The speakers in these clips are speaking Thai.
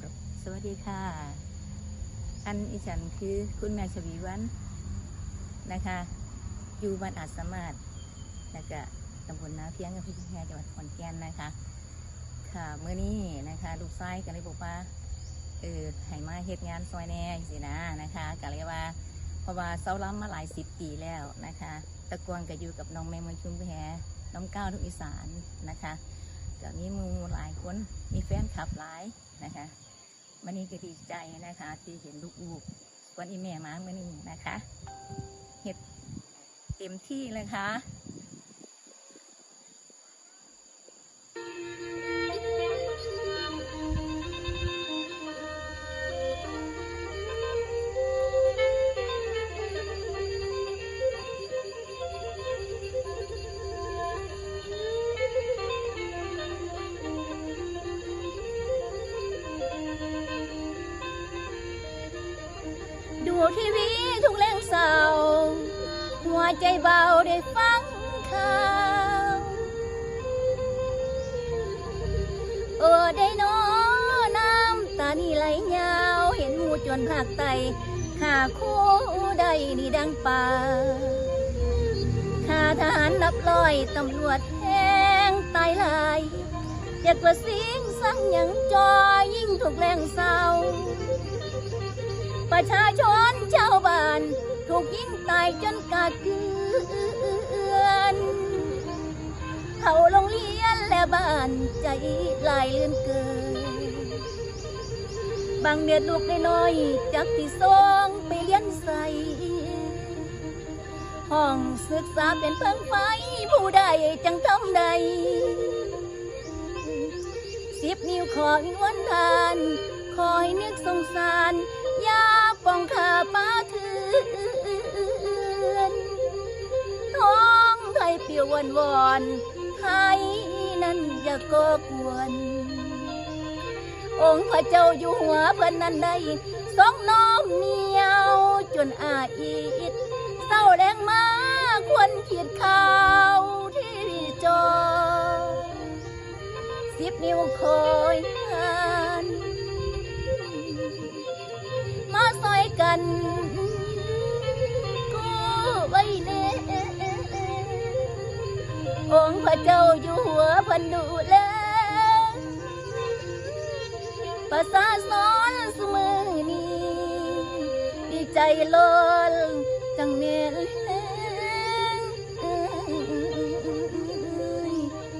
ครับ สวัสดีค่ะ อันอีฉันคือคุณแม่ชวีวันนะคะ อยู่บ้านอาจสามารถแล้วก็ตำบลนาเพียงอำเภอพิแพรจังหวัดขอนแก่นนะคะ ค่ะเมื่อนี้นะคะลูกชายก็เลยบอกว่าเออให้มาเฮ็ดงานซอยแน่สินะนะคะก็เลยว่าเพราะว่าเสาล้ำมาหลายสิบปีแล้วนะคะตะกวงก็อยู่กับน้องแมงมนชุมแพรน้องก้าวทุกอีสานนะคะก็มีหมูหลายคนมีแฟนคลับหลายนะคะ วันนี้ก็ดีใจนะคะ ที่เห็นลูกๆวันอีแม่มาเมื่อนี้นะคะ เห็ดเต็มที่เลยค่ะ ทีวีทุกแรงเศร้าหัวใจเบาได้ฟังข่าวเออได้นอน้ำตานี่ไหลยาวเห็นหมูจนภาคไตข้าคู่ใดนี่ดังป่าข้าทหารนับร้อยตำรวจแห้งตายลายอยากกว่าสิงสั่งยังจอยยิ่งถูกแรงเศร้าประชาชนายจนกาเกือนเขาโรงเรียนและบ้านใจลายเลื่อนเกิน บางเม็ดลูกน้อยจากที่สองไปเรียนใส่ห้องศึกษาเป็นเพิ่งไฟผู้ใดจังทำใดสิบนิ้วขอวิงวันทาน ววันวอนไทยนั้นอย่าก่อกวน องค์พระเจ้าอยู่หัวเพิ่นนั้นได้สองน้อมเหนียวจนอาอีดเศร้าแรงมาควรขีดข่าวที่จอสิบนิ้วคอย พระเจ้าอยู่หัวพันดูแลประสาสอนสมอนี้ดีใจล้นจังเมล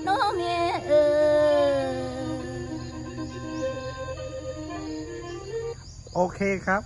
น้องแม่เออโอเคครับ